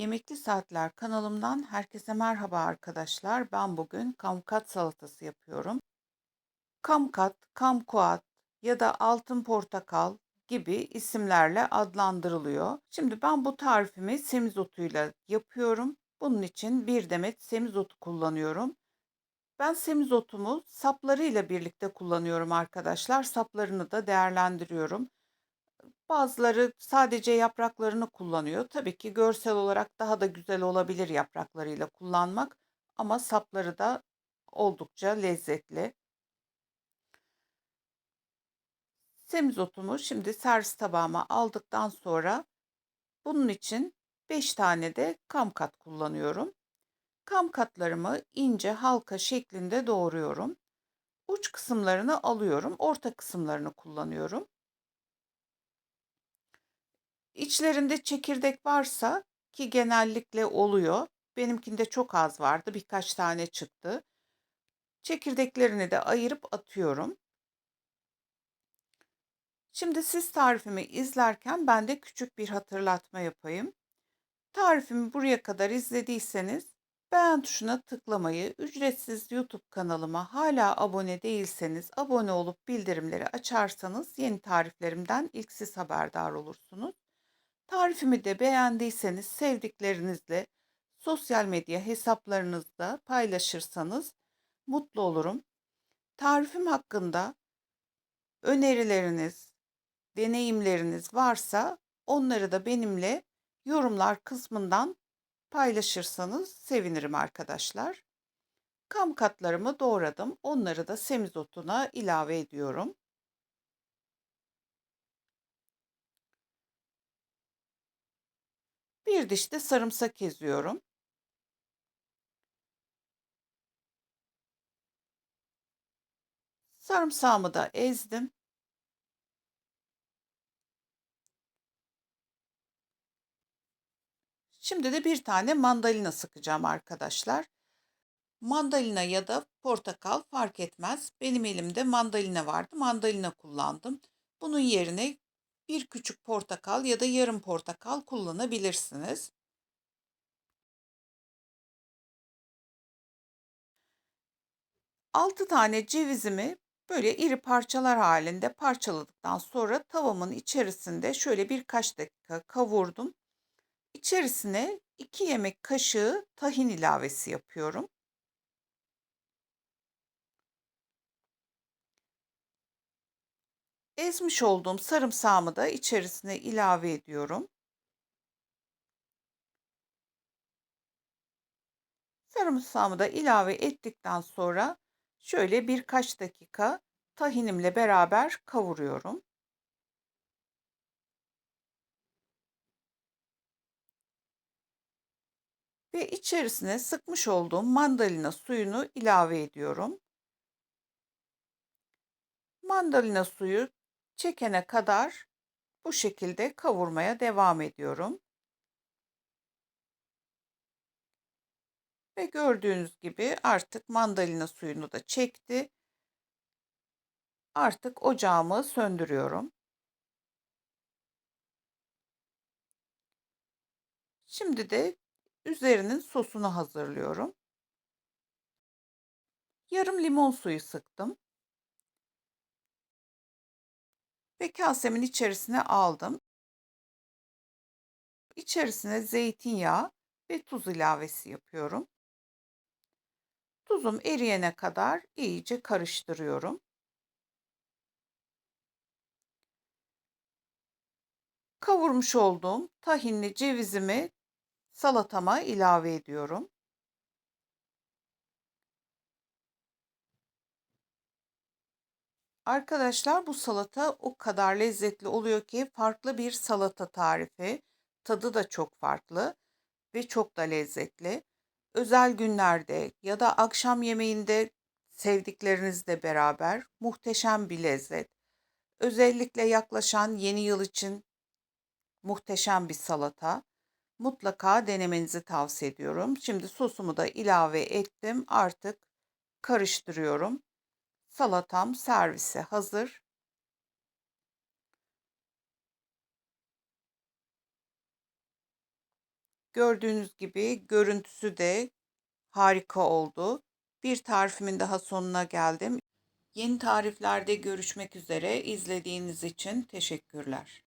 Yemekli Saatler kanalımdan herkese merhaba arkadaşlar. Ben bugün kamkat salatası yapıyorum. Kamkat, kamkuat ya da altın portakal gibi isimlerle adlandırılıyor. Şimdi ben bu tarifimi semizotuyla yapıyorum. Bunun için bir demet semizotu kullanıyorum. Ben semizotumu saplarıyla birlikte kullanıyorum arkadaşlar. Saplarını da değerlendiriyorum. Bazıları sadece yapraklarını kullanıyor. Tabii ki görsel olarak daha da güzel olabilir yapraklarıyla kullanmak ama sapları da oldukça lezzetli. Semizotumu şimdi servis tabağıma aldıktan sonra bunun için 5 tane de kamkat kullanıyorum. Kamkatlarımı ince halka şeklinde doğruyorum. Uç kısımlarını alıyorum, orta kısımlarını kullanıyorum. İçlerinde çekirdek varsa ki genellikle oluyor. Benimkinde çok az vardı. Birkaç tane çıktı. Çekirdeklerini de ayırıp atıyorum. Şimdi siz tarifimi izlerken ben de küçük bir hatırlatma yapayım. Tarifimi buraya kadar izlediyseniz beğen tuşuna tıklamayı, ücretsiz YouTube kanalıma hala abone değilseniz abone olup bildirimleri açarsanız yeni tariflerimden ilk siz haberdar olursunuz. Tarifimi de beğendiyseniz sevdiklerinizle sosyal medya hesaplarınızda paylaşırsanız mutlu olurum. Tarifim hakkında önerileriniz, deneyimleriniz varsa onları da benimle yorumlar kısmından paylaşırsanız sevinirim arkadaşlar. Kam katlarımı doğradım. Onları da semizotuna ilave ediyorum. Bir diş de sarımsak eziyorum. Sarımsağımı da ezdim. Şimdi de bir tane mandalina sıkacağım arkadaşlar. Mandalina ya da portakal fark etmez. Benim elimde mandalina vardı. Mandalina kullandım. Bunun yerine bir küçük portakal ya da yarım portakal kullanabilirsiniz. Altı tane cevizimi böyle iri parçalar halinde parçaladıktan sonra tavamın içerisinde şöyle birkaç dakika kavurdum. İçerisine 2 yemek kaşığı tahin ilavesi yapıyorum. Ezmiş olduğum sarımsağımı da içerisine ilave ediyorum. Sarımsağımı da ilave ettikten sonra şöyle birkaç dakika tahinimle beraber kavuruyorum. Ve içerisine sıkmış olduğum mandalina suyunu ilave ediyorum. Mandalina suyu çekene kadar bu şekilde kavurmaya devam ediyorum. Ve gördüğünüz gibi artık mandalina suyunu da çekti. Artık ocağımı söndürüyorum. Şimdi de üzerinin sosunu hazırlıyorum. Yarım limon suyu sıktım. Ve kasemin içerisine aldım. İçerisine zeytinyağı ve tuz ilavesi yapıyorum. Tuzum eriyene kadar iyice karıştırıyorum. Kavurmuş olduğum tahinli cevizimi salatama ilave ediyorum. Arkadaşlar bu salata o kadar lezzetli oluyor ki farklı bir salata tarifi. Tadı da çok farklı ve çok da lezzetli. Özel günlerde ya da akşam yemeğinde sevdiklerinizle beraber muhteşem bir lezzet. Özellikle yaklaşan yeni yıl için muhteşem bir salata. Mutlaka denemenizi tavsiye ediyorum. Şimdi sosumu da ilave ettim. Artık karıştırıyorum. Salatam servise hazır. Gördüğünüz gibi görüntüsü de harika oldu. Bir tarifimin daha sonuna geldim. Yeni tariflerde görüşmek üzere. İzlediğiniz için teşekkürler.